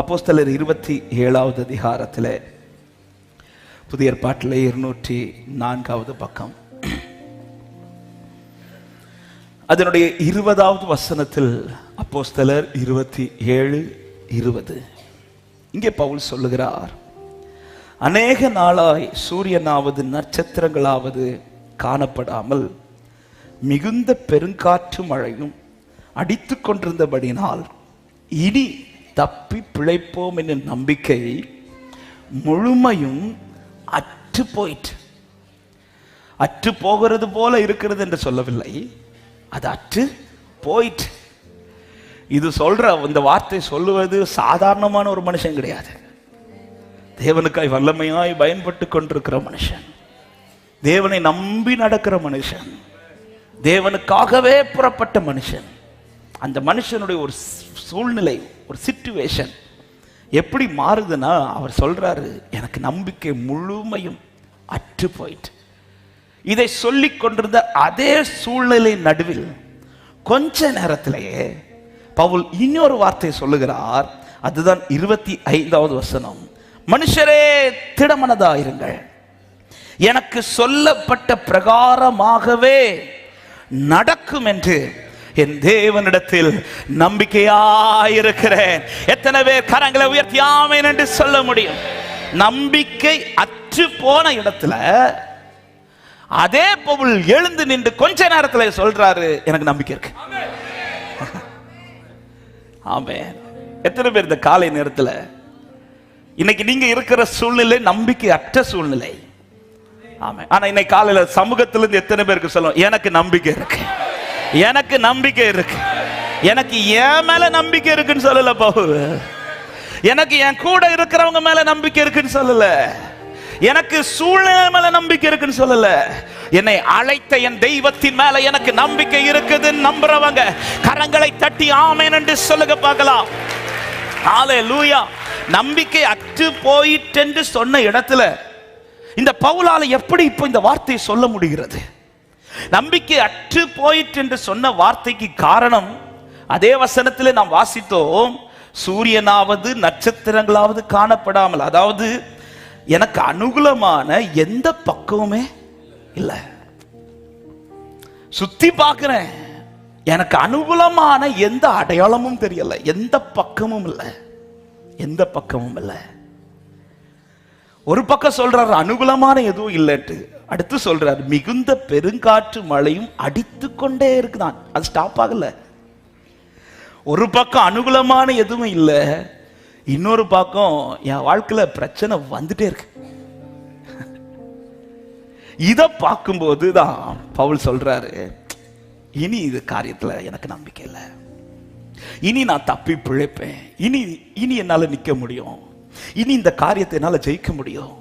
அப்போஸ்தலர் இருபத்தி ஏழாவது அதிகாரத்தில் புதிய பாட்டில் இருநூற்றி நான்காவது பக்கம். அதனுடைய இருபதாவது வசனத்தில் அப்போஸ்தலர் இருபத்தி ஏழு இருபது. இங்கே பவுல் சொல்லுகிறார் அநேக நாளாய் சூரியனாவது நட்சத்திரங்களாவது காணப்படாமல் மிகுந்த பெருங்காற்று மழையும் அடித்து கொண்டிருந்தபடினால் இனி தப்பி பிழைப்போம் என்ற நம்பிக்கை முழுமையும் அற்று போயிற்று. அற்று போகிறது போல இருக்கிறது என்று சொல்லவில்லை. அது அற்று போயிற்று. இது சொல்ற இந்த வார்த்தை சொல்லுவது சாதாரணமான ஒரு மனுஷன் கிடையாது. தேவனுக்காய் வல்லமையாய் பயன்பட்டு கொண்டிருக்கிற மனுஷன். தேவனை நம்பி நடக்கிற மனுஷன். தேவனுக்காகவே புறப்பட்ட மனுஷன். அந்த மனுஷனுடைய ஒரு சூழ்நிலை ஒரு சிச்சுவேஷன் எப்படி மாறுதுன்னா அவர் சொல்றாரு எனக்கு நம்பிக்கை முழுமையும் அற்று போயிட்டு. இதை சொல்லி கொண்டிருந்த அதே சூழ்நிலை நடுவில் கொஞ்ச நேரத்திலேயே பவுல் இன்னொரு வார்த்தையை சொல்லுகிறார். அதுதான் இருபத்தி ஐந்தாவது வசனம். மனுஷரே திடமனதாயிருங்கள். எனக்கு சொல்லப்பட்ட பிரகாரமாகவே நடக்கும் என்று என் தேவனிடத்தில் நம்பிக்கையாயிருக்கிறேன். எத்தனை பேர் கரங்களை உயர்த்தி ஆமேன் என்று சொல்ல முடியும்? நம்பிக்கை அற்று போன இடத்துல அதே பவுல் எழுந்து நின்று கொஞ்ச நேரத்தில் சொல்றாரு. எனக்கு நம்பிக்கை இருக்கு. ஆமே எத்தனை பேர் இந்த காலை நேரத்துல? இன்னைக்கு நீங்க இருக்கிற சூழ்நிலை நம்பிக்கை அற்ற சூழ்நிலை. ஆமா ஆனா இன்னைக்கு காலையில சமூகத்துல இருந்து எத்தனை பேருக்கு சொல்லும் எனக்கு நம்பிக்கை இருக்கு. எனக்கு நம்பிக்கை இருக்கு. எனக்கு என் மேல நம்பிக்கை இருக்குன்னு சொல்லல பவுல். எனக்கு என் கூட இருக்கிறவங்க மேல நம்பிக்கை இருக்குன்னு சொல்லல. எனக்கு சூழ்நிலை மேல நம்பிக்கை இருக்குன்னு சொல்லல. என்னை அழைத்த என் தெய்வத்தின் மேல எனக்கு நம்பிக்கை இருக்குதுன்னு நம்புறவங்க கரங்களை தட்டி ஆமேன் என்று சொல்லுங்க பார்க்கலாம். ஆலே லூயா நம்பிக்கை அற்று போயிட்டென்று சொன்ன இடத்துல இந்த பவுலால எப்படி இப்போ இந்த வார்த்தையை சொல்ல முடிகிறது? நம்பிக்கை அற்று போயிற்று என்று சொன்ன வார்த்தைக்கு காரணம் அதே வசனத்தில் நாம் வாசித்தோம் சூரியனாவது நட்சத்திரங்களாவது காணப்படாமல் அதாவது எனக்கு அனுகூலமான எந்த பக்கமுமே இல்லை. சுத்தி பார்க்கிறேன் எனக்கு அனுகூலமான எந்த அடையாளமும் தெரியல எந்த பக்கமும் இல்லை எந்த பக்கமும் இல்லை. ஒரு பக்கம் சொல்றாரு அனுகூலமான எதுவும் இல்லைட்டு அடுத்து சொல்றார் மிகுந்த பெருங்காற்று மழையும் அடித்து கொண்டே இருக்குதான். அது ஸ்டாப் ஆகல. ஒரு பக்கம் அனுகூலமான எதுவும் இல்லை இன்னொரு பக்கம் என் வாழ்க்கையில பிரச்சனை வந்துட்டே இருக்கு. இதை பார்க்கும்போது தான் பவுல் சொல்றாரு இனி இது காரியத்துல எனக்கு நம்பிக்கை இல்லை. இனி நான் தப்பி பிழைப்பேன். இனி இனி என்னால் நிற்க முடியும். இனி இந்த காரியத்தை என்னால் ஜெயிக்க முடியும்.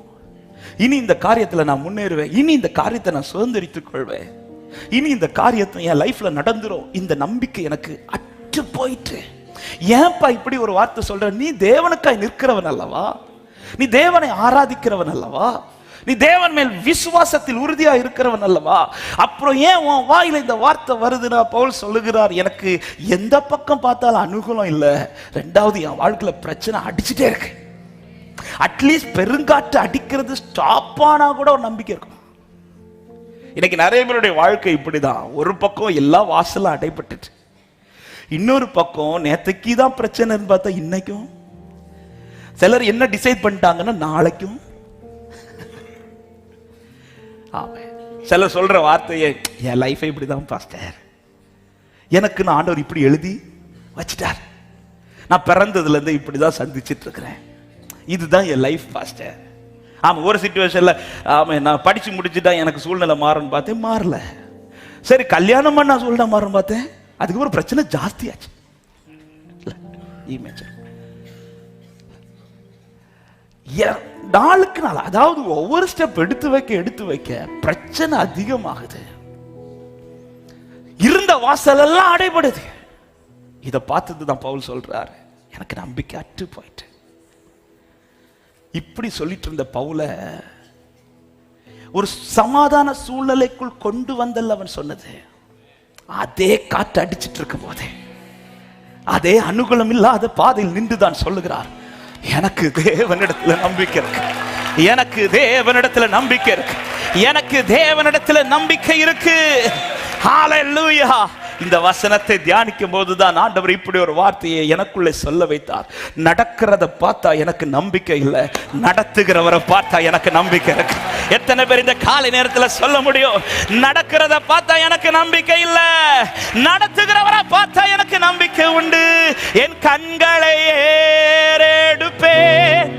இனி இந்த காரியத்தில் நான் முன்னேறுவேன். இனி இந்த காரியத்தை நான் சுதந்திரித்துக் கொள்வேன். இனி இந்த காரியத்தை என் லைஃப்ல நடந்துரும். இந்த நம்பிக்கை எனக்கு அற்று போயிட்டு ஏன்பா இப்படி ஒரு வார்த்தை சொல்ற? நீ தேவனுக்காய் நிற்கிறவன் அல்லவா? நீ தேவனை ஆராதிக்கிறவன் அல்லவா? நீ தேவன் மேல் விசுவாசத்தில் உறுதியா இருக்கிறவன் அல்லவா? அப்புறம் ஏன் உன் வாயில இந்த வார்த்தை வருதுன்னா பவுல் சொல்லுகிறார் எனக்கு எந்த பக்கம் பார்த்தாலும் அனுகூலம் இல்லை. ரெண்டாவது என் வாழ்க்கையில பிரச்சனை அடிச்சுட்டே இருக்கு. அட்லீஸ்ட் பெருங்காற்று அடிக்கிறது ஸ்டாப் ஆனா கூட ஒரு நம்பிக்கை இருக்கும். இன்னைக்கு நிறைய பேருடைய வாழ்க்கை இப்படிதான். ஒரு பக்கம் எல்லா வாசலும் அடைப்பட்டுச்சு இன்னொரு பக்கம் நேத்தைக்கு தான் பிரச்சனைன்னு பார்த்தா இன்னைக்கும். சிலர் என்ன டிசைட் பண்ணிட்டாங்கன்னா நாளைக்கும். ஆமே சிலர் சொல்ற வார்த்தையே என் லைஃபை இப்படிதான் பாஸ்டர். எனக்கு நான் ஆண்டவர் இப்படி எழுதி வச்சிட்டார். நான் பிறந்ததுல இருந்து இப்படிதான் சந்திச்சிட்டு இருக்கிறேன். இதுதான் என் லைஃப் பாஸ்டர் ஆமா ஒரு சுச்சுவேஷன்ல ஆமாம் நான் படிச்சு முடிச்சுட்டா எனக்கு சூழ்நிலை மாறுன்னு பார்த்தேன் மாறல. சரி கல்யாணம் பண்ணா சூழ்நிலை மாறும் பார்த்தேன். அதுக்கப்புறம் பிரச்சனை ஜாஸ்தியாச்சு. இமேஜ் e நாளுக்கு நாள் அதாவது ஒவ்வொரு ஸ்டெப் எடுத்து வைக்க எடுத்து வைக்க பிரச்சனை அதிகமாகுது. இருந்த வாசல் எல்லாம் அடைபடுது. இதை பார்த்தது தான் பவுல் சொல்றாரு. எனக்கு நம்பிக்கை அற்று போயிட்டு. இப்படி சொல்லிட்டு இருந்த பவுல ஒரு சமாதான சூழ்நிலைக்குள் கொண்டு வந்தல் அவன் சொன்னது. அதே காற்று அடிச்சிட்டு இருக்கும் போதே அதே அனுகூலம் இல்லாத பாதையில் நின்றுதான் சொல்லுகிறார். எனக்கு தேவனிடத்துல நம்பிக்கை இருக்கு. எனக்கு தேவனிடத்துல நம்பிக்கை இருக்கு. எனக்கு தேவனிடத்துல நம்பிக்கை இருக்கு. ஹalleluya இந்த வசனத்தை தியானிக்கும் போதுதான் ஆண்டவர் இப்படி ஒரு வார்த்தையை எனக்குள்ளே சொல்ல வைத்தார். நடக்கிறத பார்த்தா எனக்கு நம்பிக்கை இல்லை. நடத்துகிறவரை பார்த்தா எனக்கு நம்பிக்கை இருக்கு. எத்தனை பேர் இந்த காலை நேரத்தில் சொல்ல முடியும்? நடக்கிறத பார்த்தா எனக்கு நம்பிக்கை இல்லை. நடத்துகிறவரை பார்த்தா எனக்கு நம்பிக்கை உண்டு. என் கண்களை ஏறெடுப்பேன்.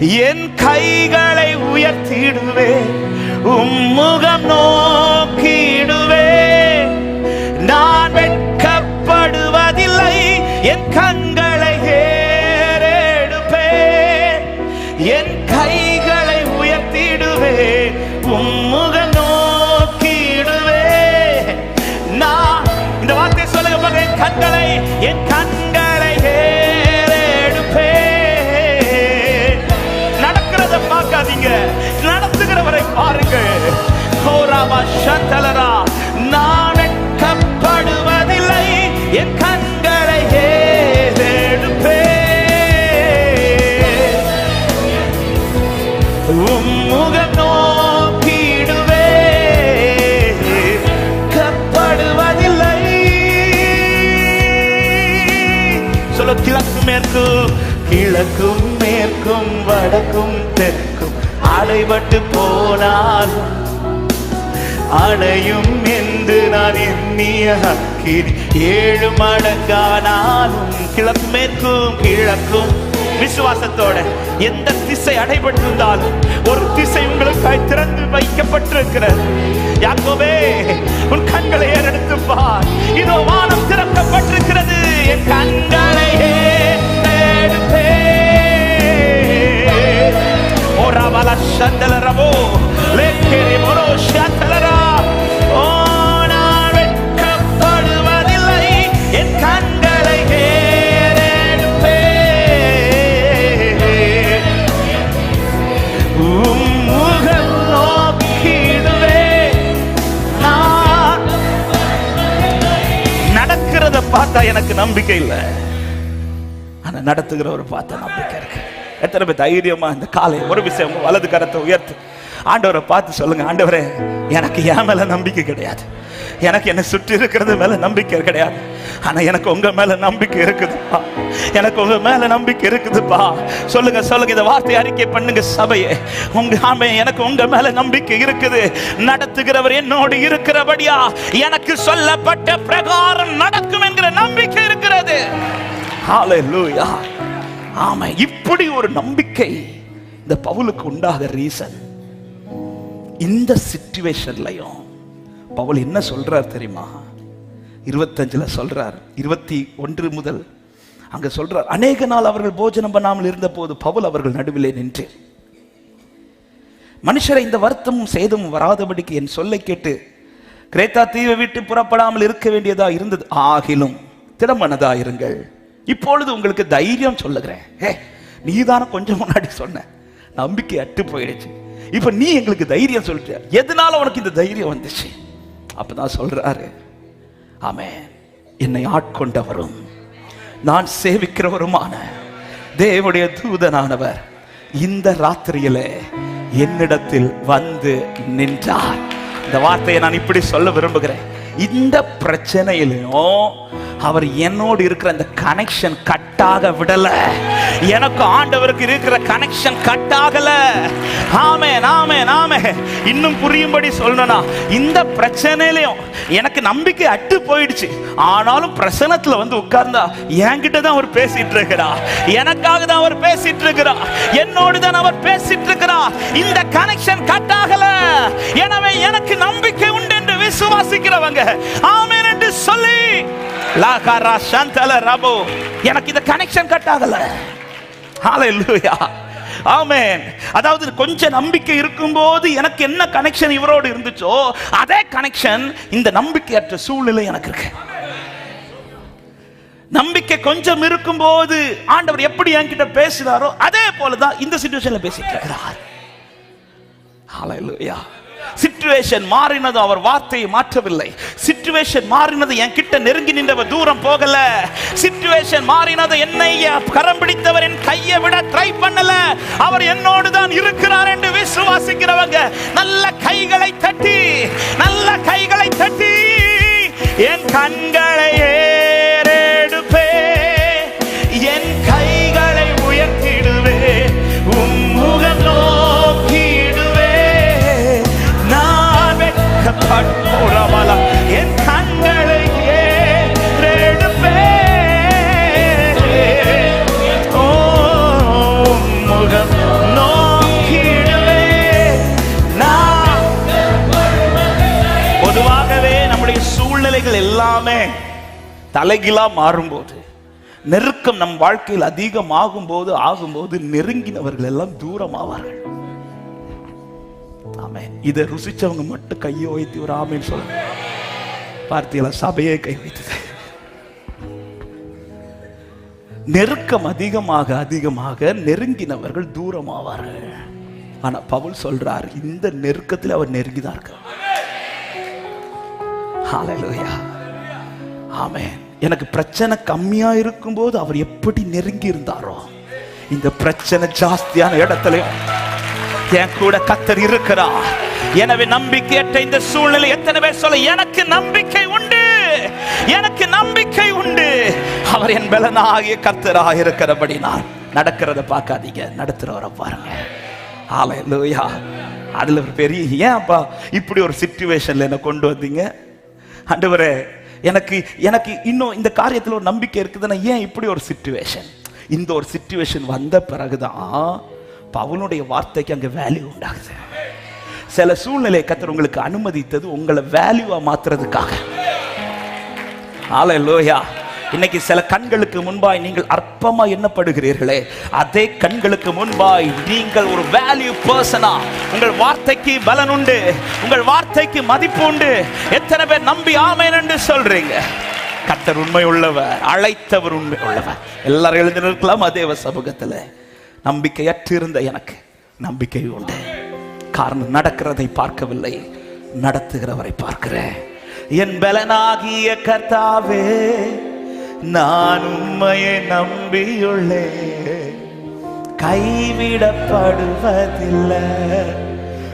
என் கைகளை உயர்த்திடுவேன். உம்முகம் நோக்கிடுவேன். நான் வெட்கப்படுவதில்லை. என் கண்களை ஏறெடுப்பேன். என் கைகளை உயர்த்திடுவேன். உம்முக நோக்கிடுவேன். நான் இந்த வார்த்தை சொல்லுங்க என் கண்களை என் கண்களை ஏறெடுப்பேன். நடக்கிறத பார்க்காதீங்க. நடத்துகிறவரை பாருங்கள். கோராமா சந்தலரா மேற்கும் கிழக்கும் மேற்கும் வடக்கும் தெற்கும். அடைபட்டு போனால் அடையும் என்று நான் எண்ணிய அக்கினி ஏழு மடங்கானாலும் கிழக்கு மேற்கும் கிழக்கும். விசுவாசத்தோட எந்த திசை அடைபட்டிருந்தாலும் ஒரு திசை உங்களுக்காய் திறந்து வைக்கப்பட்டிருக்கிறது. யாக்கோவே உன் கண்களை ஏறெடுத்து பார். இதோ வானம் திறக்கப்பட்டிருக்கிறது. என் கண்களை ஏறெடுப்பேன் Orabala shandalarabo, lekere moro shandalara. ஓ, நான் வெட்கப்படுவதில்லை, என் கண்களை முகம் நான் நடக்கிறத பார்த்தா எனக்கு நம்பிக்கை இல்லை. நடத்துகிறவரை பார்த்த நம்பிக்கை இருக்கு. எத்தனை பேர் தைரியமா இந்த காலை ஒரு விஷயம் வலது கரத்தை உயர்த்து ஆண்டவரை பார்த்து சொல்லுங்க ஆண்டவரே எனக்கு என் மேல நம்பிக்கை கிடையாது. எனக்கு என்னை சுற்றி இருக்கிறது மேல நம்பிக்கை கிடையாது. ஆனா எனக்கு உங்க மேல நம்பிக்கை இருக்குதுப்பா. எனக்கு உங்க மேல நம்பிக்கை இருக்குதுப்பா. சொல்லுங்க சொல்லுங்க இந்த வார்த்தை அறிக்கை பண்ணுங்க சபையே. உங்க ஆமை எனக்கு உங்க மேல நம்பிக்கை இருக்குது. நடத்துகிறவர் என்னோடு இருக்கிறபடியா எனக்கு சொல்லப்பட்ட பிரகாரம் நடக்கும் என்கிற நம்பிக்கை இருக்கிறது. ஹalleluya ஆமா இப்படி ஒரு நம்பிக்கை இந்த பவுலுக்கு உண்டாக ரீசன் இந்த சிச்சுவேஷன்லயும் பவுல் என்ன சொல்றார் தெரியுமா? இருபத்தஞ்சில் சொல்றார். இருபத்தி ஒன்று முதல் அங்க சொல்றார் அநேக நாள் அவர்கள் போஜனம் பண்ணாமல் இருந்த போது பவுல் அவர்கள் நடுவிலே நின்று மனுஷரை இந்த வருத்தமும் சேதமும் வராதபடிக்கு என் சொல்லை கேட்டு கிரேத்தா தீவை விட்டு புறப்படாமல் இருக்க வேண்டியதா இருந்தது. ஆகிலும் திடமனதா இருங்கள் இப்பொழுது உங்களுக்கு தைரியம் சொல்லுகிறேன். ஏ நீதான கொஞ்சம் முன்னாடி சொன்ன. நம்பிக்கை அட்டு போயிடுச்சு. இப்ப நீ எங்களுக்கு தைரியம் சொல்லிட்ட. எதனால உனக்கு இந்த தைரியம் வந்துச்சு? அப்பதான் சொல்றாரு. ஆமே என்னை ஆட்கொண்டவரும் நான் சேவிக்கிறவருமான தேவனுடைய தூதனானவர் இந்த ராத்திரியில என்னிடத்தில் வந்து நின்றார். இந்த வார்த்தையை நான் இப்படி சொல்ல விரும்புகிறேன். இந்த பிரச்சனையிலும் அவர் என்னோடு இருக்கிற அந்த கனெக்ஷன் கட்டாக விடல. எனக்கு ஆண்டவருக்கு இருக்கிற கனெக்ஷன் கட்டாகல. ஆமே நாமே நாமே இன்னும் புரியும்படி சொல்லணும்னா இந்த பிரச்சனையிலையும் எனக்கு நம்பிக்கை அட்டு போயிடுச்சு. ஆனாலும் பிரசனத்துல வந்து உட்கார்ந்தா என்கிட்ட தான் அவர் பேசிட்டு இருக்கிறா எனக்காக தான் அவர் பேசிட்டு இருக்கிறா என்னோடு தான் அவர் பேசிட்டு இருக்கிறா இந்த கனெக்ஷன் கட்டாகல. எனவே எனக்கு நம்பிக்கை உண்டு என்று விசுவாசிக்கிறவங்க ஆமே என்று சொல்லி லாகாரா சந்தல ரபோ எனக்கு இந்த கனெக்ஷன் கட் ஆகல ஹalleluya ஆமென் அதாவது கொஞ்சம் நம்பிக்கை இருக்கும்போது எனக்கு என்ன கனெக்ஷன் இவரோடு இருந்துச்சோ அதே கனெக்ஷன் இந்த நம்பிக்கையற்ற சூழ்நிலை எனக்கு இருக்கு. நம்பிக்கை கொஞ்சம் இருக்கும்போது ஆண்டவர் எப்படி என்கிட்ட பேசுகிறாரோ அதே போலதான் இந்த சிச்சுவேஷன்ல பேசிட்டு இருக்கிறார். ஹalleluya சிச்சுவேஷன் மாறினது அவர் வார்த்தையை மாற்றவில்லை. சிச்சுவேஷன் மாறினது என் கிட்ட நெருங்கி நின்றவர் தூரம் போகல. சிச்சுவேஷன் மாறினது என்னை கரம் பிடித்தவர் என் கையை விட ட்ரை பண்ணல. அவர் என்னோடு தான் இருக்கிறார் என்று விசுவாசிக்கிறவங்க நல்ல கைகளை தட்டி நல்ல கைகளை தட்டி என் கண்களை ஏறெடுப்பே என் கைகளை உயர்த்திடுவே உம்முகம் நோக்கிடுவே நான் வெட்கப்பட்டுறவல என் ஓ, பொதுவாகவே நம்முடைய சூழ்நிலைகள் எல்லாமே தலைகீழா மாறும்போது நெருக்கம் நம் வாழ்க்கையில் அதிகமாகும் போது ஆகும்போது நெருங்கினவர்கள் எல்லாம் தூரமாவார்கள். ஆமென். இதை ருசிச்சவங்க மட்டும் கையை வைத்து ஒரு ஆமேன்னு சொல்லுங்க. பார்த்தீங்களா சபையே கை வைத்தது. நெருக்கம் அதிகமாக அதிகமாக நெருங்கினவர்கள் தூரமாவார்கள். ஆனா பவுல் சொல்றார் இந்த நெருக்கத்தில் அவர் நெருங்கிதான் இருக்கார் ஹalleluya எனக்கு பிரச்சனை கம்மியா இருக்கும்போது அவர் எப்படி நெருங்கி இருந்தாரோ இந்த பிரச்சனை ஜாஸ்தியான இடத்துல என் கூட கத்தர் இருக்கிறார். எனவே நம்பிக்கையற்ற இந்த சூழ்நிலை எத்தனை பேர் சொல்ல எனக்கு நம்பிக்கை உண்டு எனக்கு நம்பிக்கை உண்டு. அவர் என் பலனாகிய கர்த்தராக இருக்கிறபடி நான் நடக்கிறத பார்க்காதீங்க நடத்துறவரை பாருங்க. ஹalleluya அதுல ஒரு பெரிய ஏன் அப்பா இப்படி ஒரு சிச்சுவேஷன்ல என்ன கொண்டு வந்தீங்க? அண்டவரே எனக்கு எனக்கு இன்னும் இந்த காரியத்தில் ஒரு நம்பிக்கை இருக்குதுன்னா ஏன் இப்படி ஒரு சிச்சுவேஷன் இந்த ஒரு சிச்சுவேஷன் வந்த பிறகுதான் பவுனுடைய வார்த்தைக்கு அங்க வேல்யூ உண்டாகுது. சில சூழ்நிலை கத்தர் உங்களுக்கு அனுமதித்தது உங்களை வேல்யூவா மாத்துறதுக்காக. ஹalleluya இன்னைக்கு சில கண்களுக்கு முன்பாய் நீங்கள் அற்பமா எண்ணப்படுகிறீர்களே. அதே கண்களுக்கு முன்பாய் நீங்கள் ஒரு வேல்யூ பர்சனா உங்கள் வார்த்தைக்கு பலன் உண்டு. உங்கள் வார்த்தைக்கு மதிப்பு உண்டு. எத்தனை பேர் நம்பி ஆமேன் சொல்றீங்க? கத்தர் உண்மை உள்ளவர் அழைத்தவர் உண்மை உள்ளவர். எல்லாரும் எழுந்து நிற்கலாம் அதேவ சமூகத்தில் நம்பிக்கையற்று இருந்த எனக்கு நம்பிக்கை உண்டு. காரணம் நடக்கிறதை பார்க்கவில்லை. நடத்துகிறவரை பார்க்கிறேன். என் பலனாகிய கர்த்தாவே நான் உண்மையை நம்பியுள்ளேன். கைவிடப்படுவதில்லை.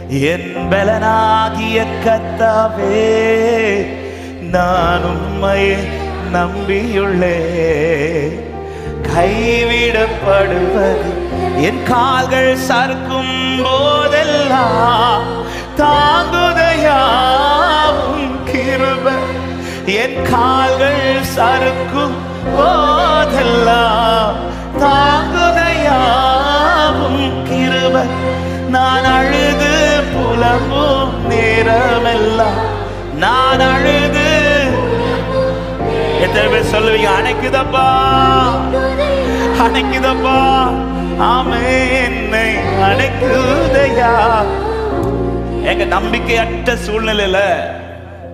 என் பலனாகிய கர்த்தாவே நான் உண்மையை நம்பியுள்ளே கைவிடப்படுவது என் கால்கள் சறுக்கும் போதெல்லாம் தாங்குதையாவும் கிருப. என் கால்கள் சறுக்கும் போதெல்லாம் தாங்குதையாவும் கிருப. நான் அழுது புலம்பும் நேரமெல்லாம். நான் அழுது. எத்தனை பேர் சொல்லுவீங்க அணைக்குதப்பா அணைக்குதப்பா. ஆமே என்னை அணைக்குதையா எங்க நம்பிக்கையற்ற சூழ்நிலையில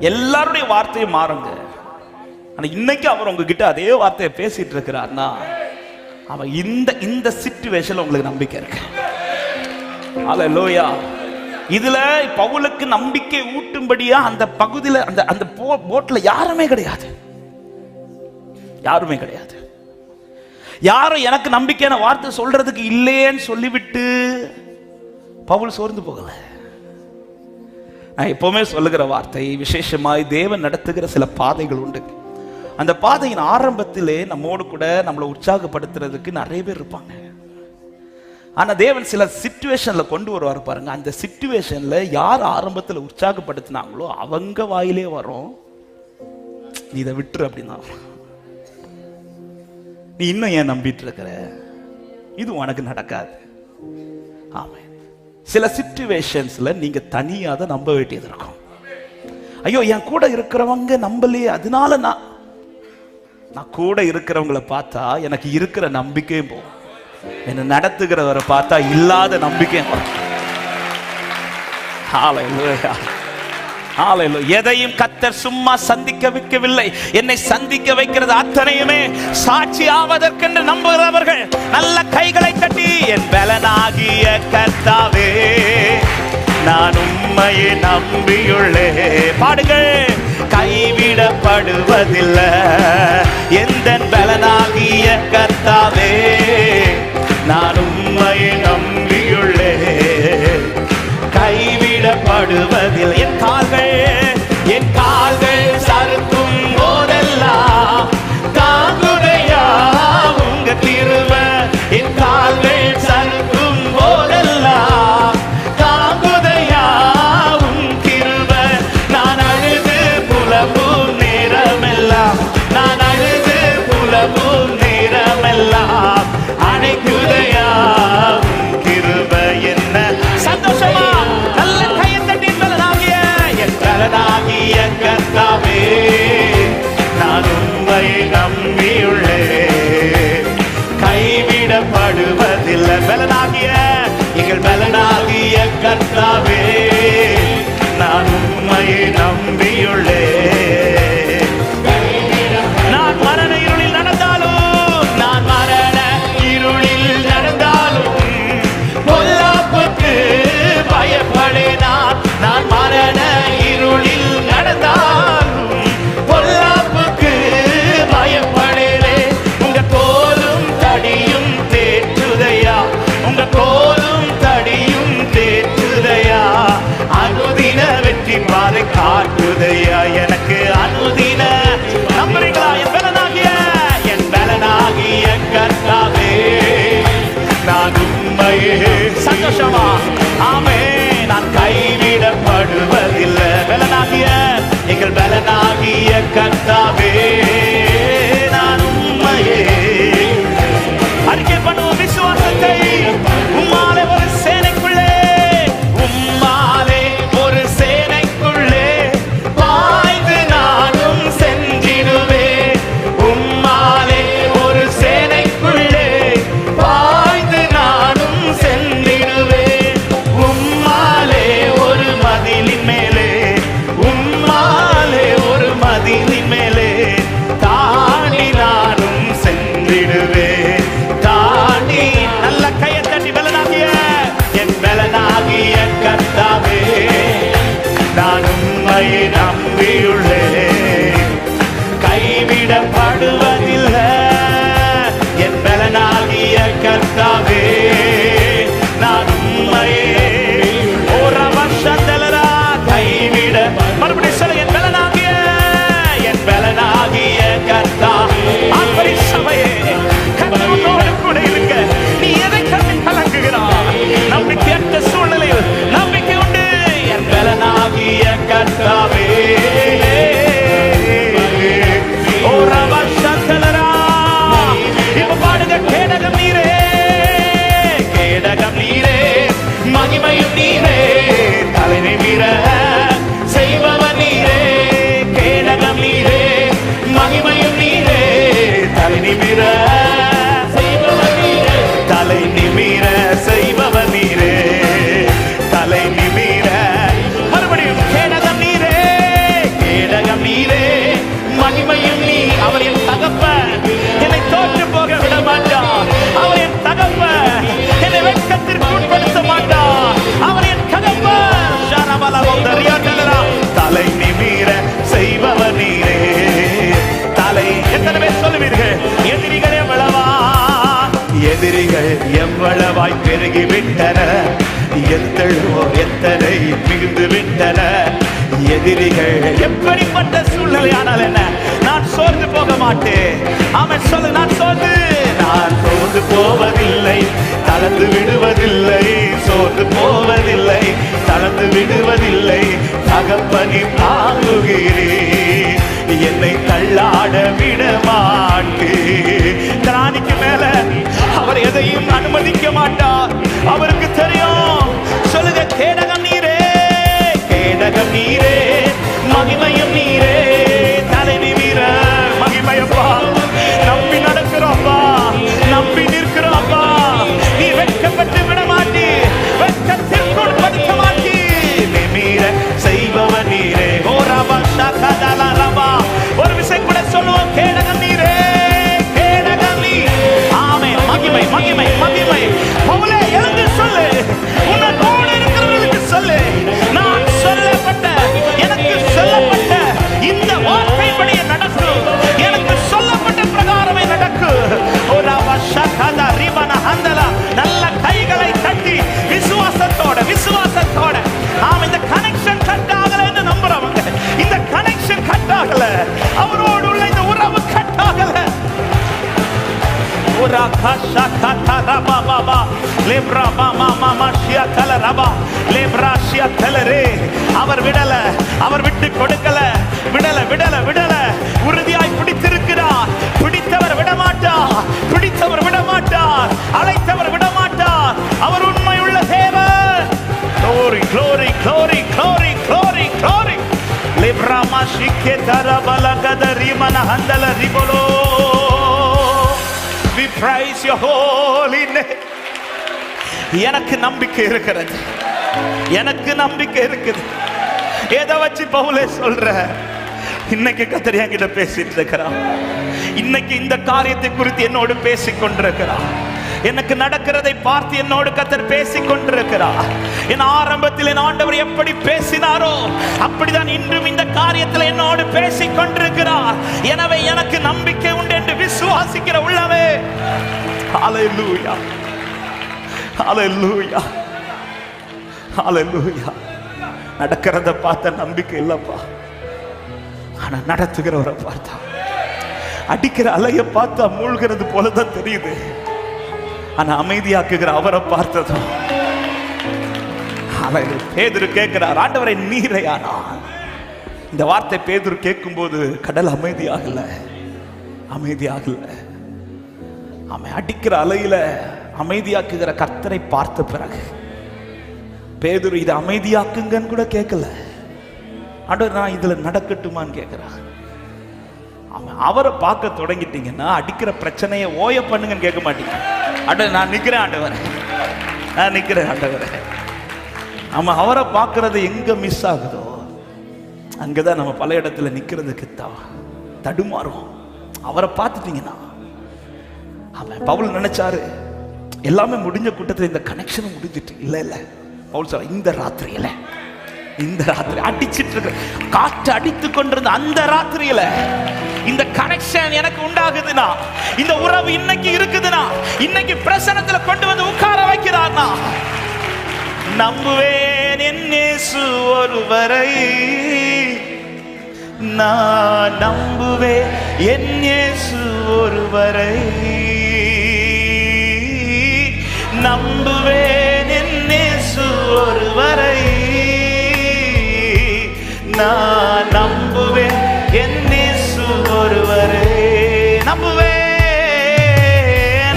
எல்லாருடைய வார்த்தையும் மாறுங்க. ஆனா இன்னைக்கு அவர் உங்ககிட்ட அதே வார்த்தையை பேசிட்டு இருக்கிறார்னா அவன் இந்த இந்த சிச்சுவேஷன்ல உங்களுக்கு நம்பிக்கை இருக்கு. லோயா இதுல பவுலுக்கு நம்பிக்கை ஊட்டும்படியா அந்த பகுதியில அந்த அந்த போ- போட்ல யாருமே கிடையாது. யாருமே கிடையாது. யாரும் எனக்கு நம்பிக்கையான வார்த்தை சொல்றதுக்கு இல்லையேன்னு சொல்லிவிட்டு பவுல் சோர்ந்து போகல. நான் எப்பவுமே சொல்லுகிற வார்த்தை விசேஷமாய் தேவன் நடத்துகிற சில பாதைகள் உண்டு. அந்த பாதையின் ஆரம்பத்திலே நம்மோடு கூட நம்மளை உற்சாகப்படுத்துறதுக்கு நிறைய பேர் இருப்பாங்க. ஆனா தேவன் சில சிச்சுவேஷன்ல கொண்டு வருவார் பாருங்க. அந்த சிச்சுவேஷன்ல யார் ஆரம்பத்தில் உற்சாகப்படுத்தினாங்களோ அவங்க வாயிலே வரும். நீ இதை விட்டுரு அப்படின்னா. நீ இன்னும் ஏன் நம்பிட்டு இருக்கிற இது உனக்கு நடக்காது. ஆமா சில சிச்சுவேஷன்ஸ்ல நீங்க தனியாக தான் நம்ப வேண்டியது இருக்கும். ஐயோ என் கூட இருக்கிறவங்க நம்பலையே அதனால நான் நான் கூட இருக்கிறவங்களை பார்த்தா எனக்கு இருக்கிற நம்பிக்கையும் போகும். என்னை நடத்துகிறவரை பார்த்தா இல்லாத நம்பிக்கையும் வரும். Hallelujah. எதையும் கத்தர் சும்மா சந்திக்க வைக்கவில்லை. என்னை சந்திக்க வைக்கிறது அத்தனையுமே சாட்சி ஆவதற்கென்று நம்புகிறவர்கள். நல்ல கைகளை கட்டி என் பலனாகிய கர்த்தாவே நான் உண்மையை நம்பியுள்ளே. பாடுங்கள். கைவிடப்படுவதில்லை. எந்த பலனாகிய கர்த்தாவே நான் உண்மையை நம்பி ஆடுவதில் என் கால்கள் என் கால்கள் விட்டன. எத்தழுவோ எத்தனை மிகுந்து விட்டன. எதிரிகள் எப்படிப்பட்ட சூழ்நிலையானால் என்ன? நான் சோர்ந்து போக மாட்டேன். அவன் சொல்லு நான் சோர்ந்து. நான் சோர்ந்து போவதில்லை தளர்ந்து விடுவதில்லை. சோர்ந்து போவதில்லை தளர்ந்து விடுவதில்லை. தகப்பனி தாங்குகிறேன் என்னை தள்ளாட விட மாட்டேன் திராணிக்கு மேல அவர் எதையும் அனுமதிக்க மாட்டார். அவருக்கு தெரியும். சொல்லுங்க கேடகம் நீரே கேடகம் நீரே மகிமையும் நீரே. லேப்ரா அவர் விடல அவர் விட்டு கொடுக்கல. விடல விடல விடல. உறுதியாய் பிடித்திருக்கிறார் பிடித்தவர் விடமாட்டார் பிடித்தவர் விடமாட்டார் அழைத்தவர் விடமாட்டார் அவர் உண்மையுள்ள தேவன். Glory glory glory glory glory glory librama shiketara balagada rimana handala ribolo we praise your holy name. எனக்கு நம்பிக்கை இருக்கிறது. எனக்கு நம்பிக்கை இருக்குது. எதை வச்சு பவுலே சொல்ற. இன்னைக்கு கத்தர் என்கிட்ட பேசிட்டு இருக்கிறான் இன்னைக்கு இந்த காரியத்தை குறித்து என்னோடு பேசிக் கொண்டிருக்கிறான் எனக்கு நடக்கிறதை பார்த்து என்னோடு கத்தர் பேசிக் கொண்டிருக்கிறார். என் ஆரம்பத்தில் என் ஆண்டவர் எப்படி பேசினாரோ அப்படிதான் இன்றும் இந்த காரியத்தில் என்னோடு பேசிக் கொண்டிருக்கிறார். எனவே எனக்கு நம்பிக்கை உண்டு என்று விசுவாசிக்கிற உள்ளவே அலை லூயா அலை லூயா ஹாலூயா நடக்கிறத பார்த்த நம்பிக்கை இல்லைப்பா. ஆனா நடத்துகிறவரை பார்த்தா. அடிக்கிற அலைய பார்த்தா மூழ்கிறது போலதான் தெரியுது. ஆனா அமைதியாக்குகிற அவரை பார்த்ததும். அவர் பேதுரு கேட்கிறார் ஆண்டவரை நீரையானான் இந்த வார்த்தை பேதுரு கேட்கும்போது கடல் அமைதியாகல. அமைதியாகல. அவன் அடிக்கிற அலையில அமைதியாக்குகிற கர்த்தரை பார்த்த பிறகு பேதுரு இதை அமைதியாக்குங்கன்னு கூட கேட்கல. ஆண்டவர் நான் இதுல நடக்கட்டுமான்னு கேட்கிறான் அவன் அவரை பார்க்க தொடங்கிட்டீங்கன்னா அடிக்கிற பிரச்சனையை ஓய பண்ணுங்கன்னு கேட்க மாட்டீங்க. ஆண்டவர் நான் நிற்கிறேன் ஆண்டவரே. நான் நிற்கிறேன் ஆண்டவரே. நம்ம அவரை பார்க்கறது எங்க மிஸ் ஆகுதோ அங்கதான் நம்ம பல இடத்துல நிற்கிறதுக்கு த தடுமாறும் அவரை பார்த்துட்டீங்கன்னா அவன் பவுல் நினைச்சாரு எல்லாமே முடிஞ்ச கூட்டத்தில் இந்த கனெக்ஷனும் முடிஞ்சிட்டு இல்லை இல்லை. பவுல் சொல்ற இந்த ராத்திரியில இந்த ராத்திரி அடிச்சிட்டு இருக்க. காற்று அடித்து கொண்டிருந்த அந்த ராத்திரியில இந்த கனெக்ஷன் எனக்கு உண்டாகுதுன்னா இந்த உறவு இன்னைக்கு இருக்குதுன்னா இன்னைக்கு பிரசனத்துல கொண்டு வந்து உட்கார வைக்கிறார்னா நம்புவேன் என் ஒருவரை. நான் நம்புவேன் என் ஒருவரை. நம்புவேன் ஒருவரை நான் நம்புவேன். என் ஒருவரை. நம்புவேன்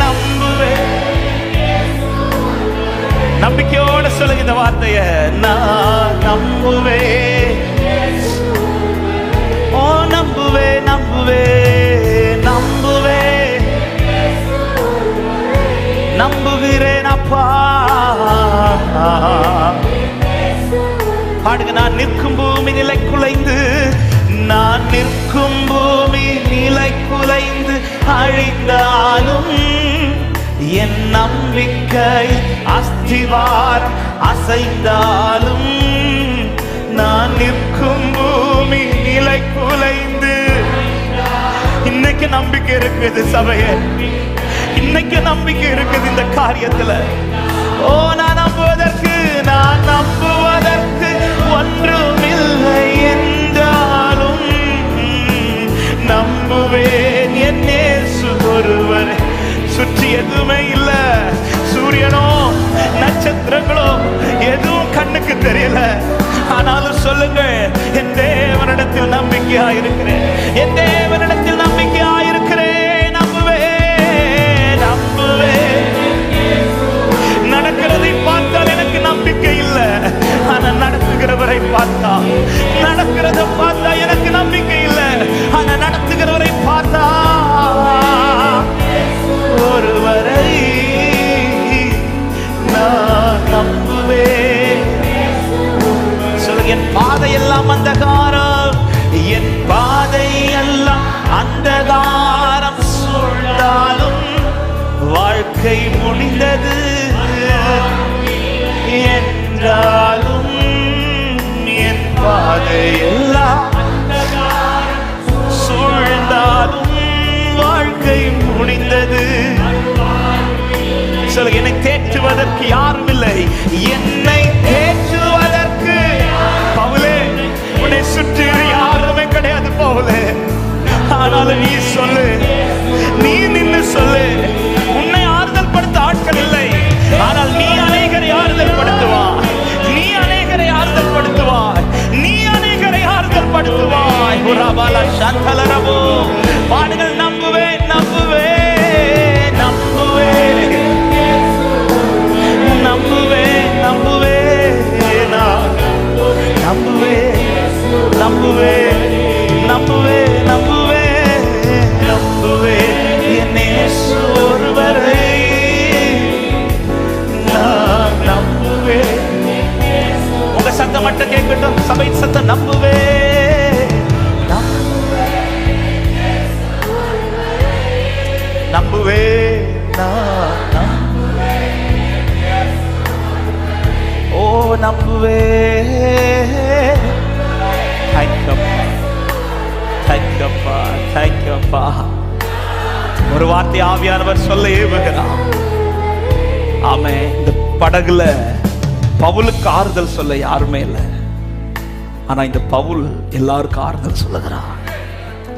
நம்புவேன் நம்பிக்கையோட சொல்லுங்க இந்த வார்த்தைய. நான் நம்புவேன். பாடுங்க நான் நிற்கும் பூமி நிலை குலைந்து நான் நிற்கும் பூமி நிலை குலைந்து அழிந்தாலும் என் நம்பிக்கை அஸ்திவார் அசைந்தாலும் நான் நிற்கும் பூமி நிலை குலைந்து. இன்னைக்கு நம்பிக்கை இருக்குது சபையே. இன்னைக்கு நம்பிக்கை இருக்குது இந்த காரியத்துல. ஓ நான் நம்புவதற்கு ஒன்றுமில்லை என்றாலும் நம்புவேன் என் இயேசு சுற்றி எதுவுமே இல்ல. சூரியனோ நட்சத்திரங்களோ எதுவும் கண்ணுக்கு தெரியல. ஆனாலும் சொல்லுங்க என் தேவனிடத்தில் நம்பிக்கையா இருக்கிறேன் என் தேவன் நடத்துகிறவரை பார்த்தா நடக்கிறத பார்த்தா எனக்கு நம்பிக்கை இல்லை. ஆனா நடத்துகிறவரை பார்த்தா ஒருவரை நான் நம்புவேன். சொல்லுங்க என் அந்த அந்தகாரம் என் பாதை எல்லாம் அந்தகாரம். சூழ்ந்தாலும் வாழ்க்கை முடிந்தது. என்றால் என் பாதை எல்லாம் வாழ்க்கை முடிந்தது. சொல்லுங்க என்னை தேற்றுவதற்கு யாரும் இல்லை என்னை தேற்றுவதற்கு பவுலே உன்னை சுற்றி யாருமே கிடையாது பவுலே. ஆனாலும் நீ சொல்லு நீ நின்று சொல்லு. பலப்படுத்துவாய் ரபல சந்தலரபோ பாடுகள் நம்புவேன் நம்புவேன் நம்புவேன் நம்புவேன் நம்புவேன் நம்புவேன் நம்புவேன் நம்புவேன் நம்புவேன் நம்புவேன் என்னே ஒருவரை நான் நம்புவேன். உங்க சத்தம் மட்டும் கேட்கட்டும். சபை சத்தம் நம்புவேன். நம்புவேன் நான் நம்புவேன் ஓ நம்புவேன் தேங்க்யூப்பா தேங்க்யூப்பா தேங்க்யூப்பா ஒரு வார்த்தை ஆவியானவர் சொல்ல ஏவுகிறார். அவன் இந்த படகுல பவுலுக்கு ஆறுதல் சொல்ல யாருமே இல்லை. ஆனா இந்த பவுல் எல்லாருக்கும் ஆறுதல் சொல்லுகிறான்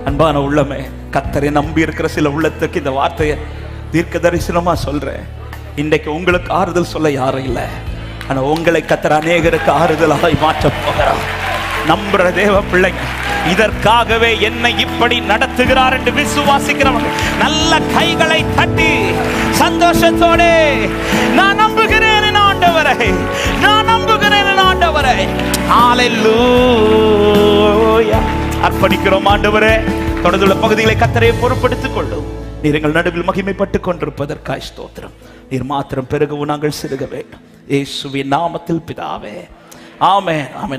அன்பான உள்ளமே. கத்தரை நம்பி இருக்கிற சில உள்ளத்துக்கு இந்த வார்த்தையை தீர்க்க தரிசனமாக சொல்கிறேன் இன்றைக்கு உங்களுக்கு ஆறுதல் சொல்ல யாரும் இல்லை. ஆனால் உங்களை கத்தர் அநேகருக்கு ஆறுதலாக மாற்றப் போகிறார். நம்புற தேவ பிள்ளைங்க இதற்காகவே என்னை இப்படி நடத்துகிறார் என்று விசுவாசிக்கிறவங்க நல்ல கைகளை தட்டி சந்தோஷத்தோடு நான் நம்புகிறேன் ஆண்டவரை நான் நம்புகிறேன் ஆண்டவரை. ஹalleluya. அர்ப்பணிக்கிறோம் ஆண்டவரே. தொடர்ந்துள்ள பகுதிகளை கத்தரை பொறுப்படுத்திக் கொள்ளும். நீர் எங்கள் நடுவில் மகிமைப்பட்டுக் கொண்டிருப்பதற்காய் ஸ்தோத்திரம். நீர் மாத்திரம் பெருகவும் நாங்கள் சிறுக வேண்டும் இயேசுவின் நாமத்தில் பிதாவே. ஆமே ஆமே